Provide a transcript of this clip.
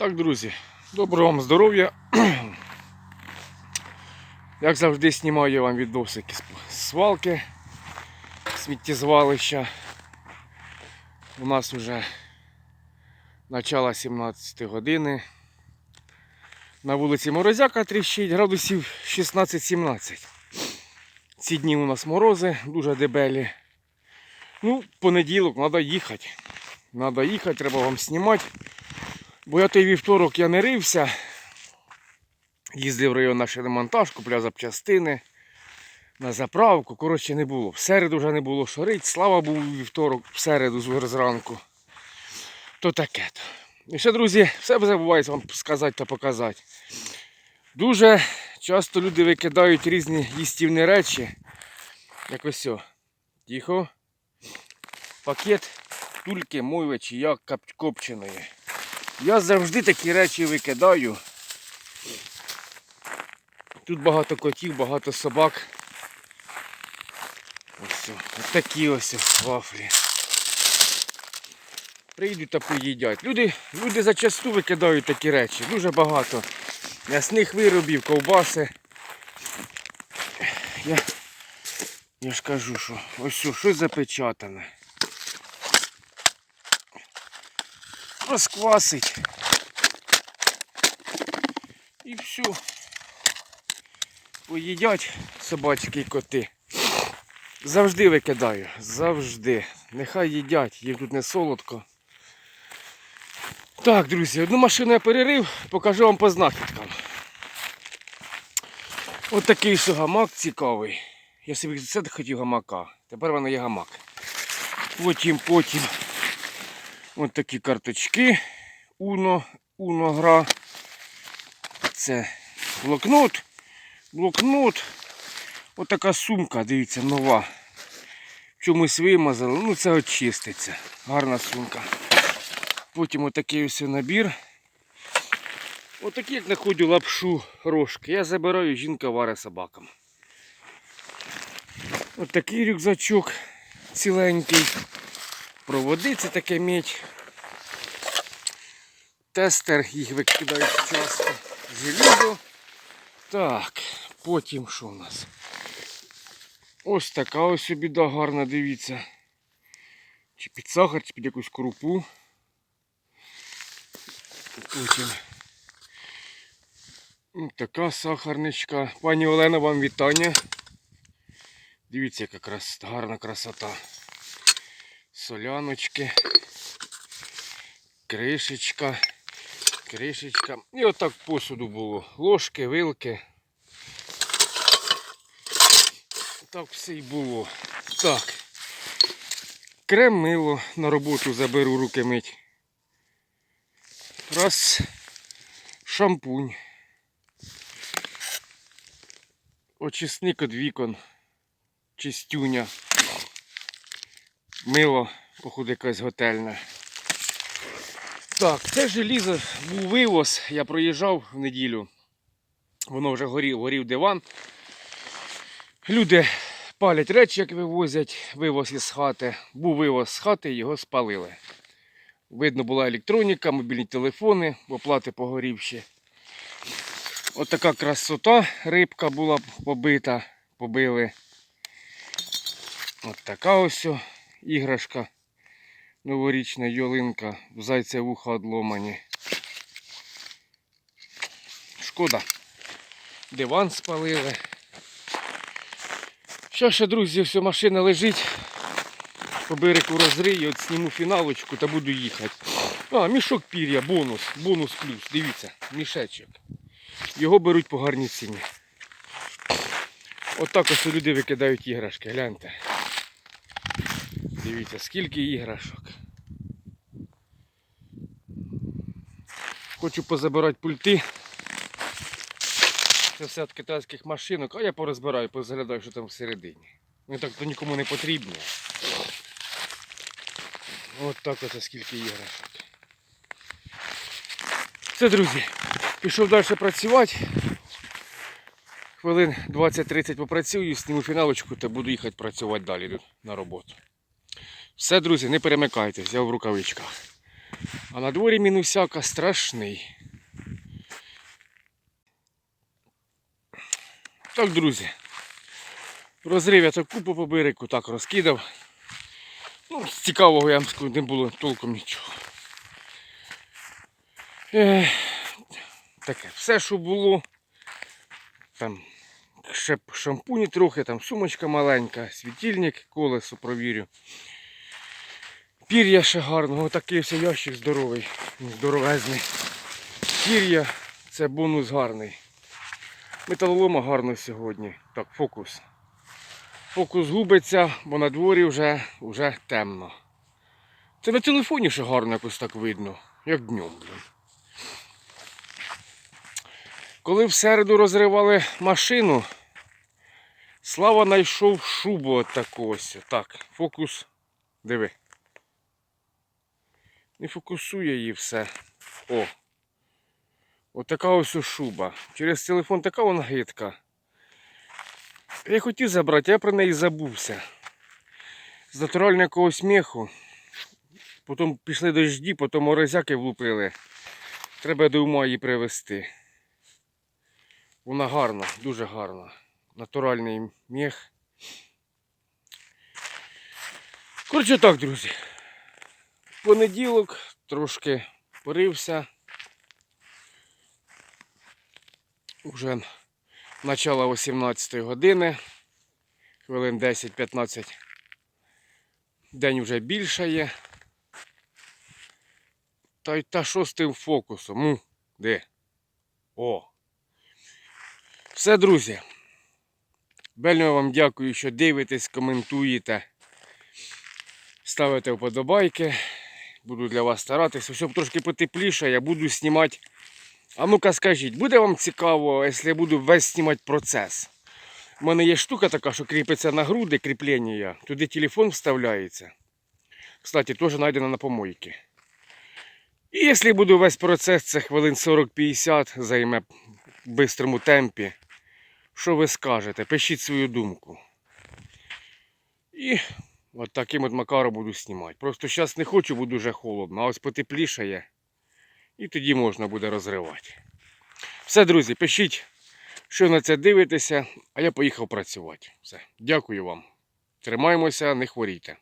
Так, друзі, доброго вам здоров'я. Як завжди, знімаю вам відосики з свалки, сміттєзвалища. У нас вже начало 17 години. На вулиці Морозяка тріщить градусів 16-17. Ці дні у нас морози дуже дебелі. Ну, понеділок треба їхати. Треба їхати, треба вам знімати. Бо я той вівторок я не рився. Їздив в район на шиномонтаж, купляв запчастини на заправку. Коротше, не було. В середу вже не було що рить. Слава був вівторок, в середу зранку. То таке то. І ще, друзі, все забувається вам сказати та показати. Дуже часто люди викидають різні їстівні речі. Як ось. о. Тихо. Пакет тульки мойви чи як копченої. Я завжди такі речі викидаю. Тут багато котів, багато собак. Ось ось такі ось вафлі. Прийдуть та поїдять. Люди, люди зачасту викидають такі речі. Дуже багато м'ясних виробів, ковбаси. Я, я ж кажу, що ось о, щось запечатане. Розквасить. І все. Поїдять собачки і коти. Завжди викидаю. Завжди. Нехай їдять, їм тут не солодко. Так, друзі, одну машину я перерив, покажу вам по знахідкам. От такий що гамак цікавий. Я собі це хотів гамака. Тепер в мене є гамак. Потім, потім. Ось такі карточки. Уно, Уно гра. Це блокнот. Блокнот. Ось така сумка, дивіться, нова. Чомусь вимазали. Ну це очиститься. Гарна сумка. Потім отакий ось набір. Отакий, як знаходжу лапшу рожки. Я забираю, жінка варить собакам. Отакий рюкзачок ціленький. Проводи це таке мідь. Тестер, їх викидають часто. Желізо. Так, потім що у нас? Ось така ось біда гарна, дивіться. Чи під сахар, чи під якусь крупу. Потім. ось Така сахарничка. Пані Олена, вам вітання. Дивіться, яка крас... гарна красота соляночки, кришечка, кришечка. І отак посуду було. Ложки, вилки. Так все й було. Так. Крем мило на роботу заберу руки мить. Раз. Шампунь. Очисник від вікон. Чистюня. Мило, походу, якась готельне. Так, це желізо був вивоз. Я проїжджав в неділю. Воно вже горів, горів диван. Люди палять речі, як вивозять, вивоз із хати. Був вивоз з хати, його спалили. Видно була електроніка, мобільні телефони, оплати погорівші. От така красота, рибка була побита, побили. От така ось іграшка. Новорічна йолинка, в зайця вуха одломані. Шкода. Диван спалили. Що ще, друзі, все, машина лежить. По берегу розрию, от сніму фіналочку та буду їхати. А, мішок пір'я, бонус, бонус плюс. Дивіться, мішечок. Його беруть по гарній ціні. Отак ось люди викидають іграшки, гляньте. Дивіться, скільки іграшок. Хочу позабирати пульти. Це все від китайських машинок, а я порозбираю, позаглядаю, що там всередині. Вони так то нікому не потрібні. От так ось скільки іграшок. Все, друзі, пішов далі працювати. Хвилин 20-30 попрацюю, сніму фіналочку та буду їхати працювати далі на роботу. Все, друзі, не перемикайтесь, я в рукавичках. А на дворі мінусяка страшний. Так, друзі. Розрив я так купу по берегу, так розкидав. Ну, з цікавого я вам скажу, не було толком нічого. Ех, таке, все, що було. Там ще шампуні трохи, там сумочка маленька, світильник, колесо провірю. Пір'я ще гарного, такий ось ящик здоровий, здоровезний. Пір'я це бонус гарний. Металолома гарно сьогодні. Так, фокус. Фокус губиться, бо на дворі вже, вже темно. Це на телефоні ще гарно якось так видно, як днем. Коли в середу розривали машину, Слава знайшов шубу от таку ось. Так, фокус. Диви. Не фокусує її все. О. Отака ось шуба. Через телефон така вона гидка. Я хотів забрати, я про неї забувся. З натурального якогось меху. Потім пішли дожді, потім морозяки влупили. Треба до ума її привезти. Вона гарна, дуже гарна. Натуральний мех. Коротше так, друзі. Понеділок трошки порився. Уже начало 18 години. Хвилин 10-15. День вже більше є. Та й та що з тим фокусом? Ну, де? О! Все, друзі. Вельми вам дякую, що дивитесь, коментуєте, ставите вподобайки. Буду для вас старатися, щоб трошки потепліше, я буду знімати. А ну-ка скажіть, буде вам цікаво, якщо я буду весь знімати процес? У мене є штука така, що кріпиться на груди кріплення, туди телефон вставляється. Кстати, теж знайдено на помойці. І якщо буду весь процес, це хвилин 40-50 займе в бистрому темпі. Що ви скажете? Пишіть свою думку. І от таким от макаром буду знімати. Просто зараз не хочу, бо дуже холодно, а ось потеплішає. І тоді можна буде розривати. Все, друзі, пишіть, що на це дивитеся, а я поїхав працювати. Все. Дякую вам. Тримаємося, не хворійте.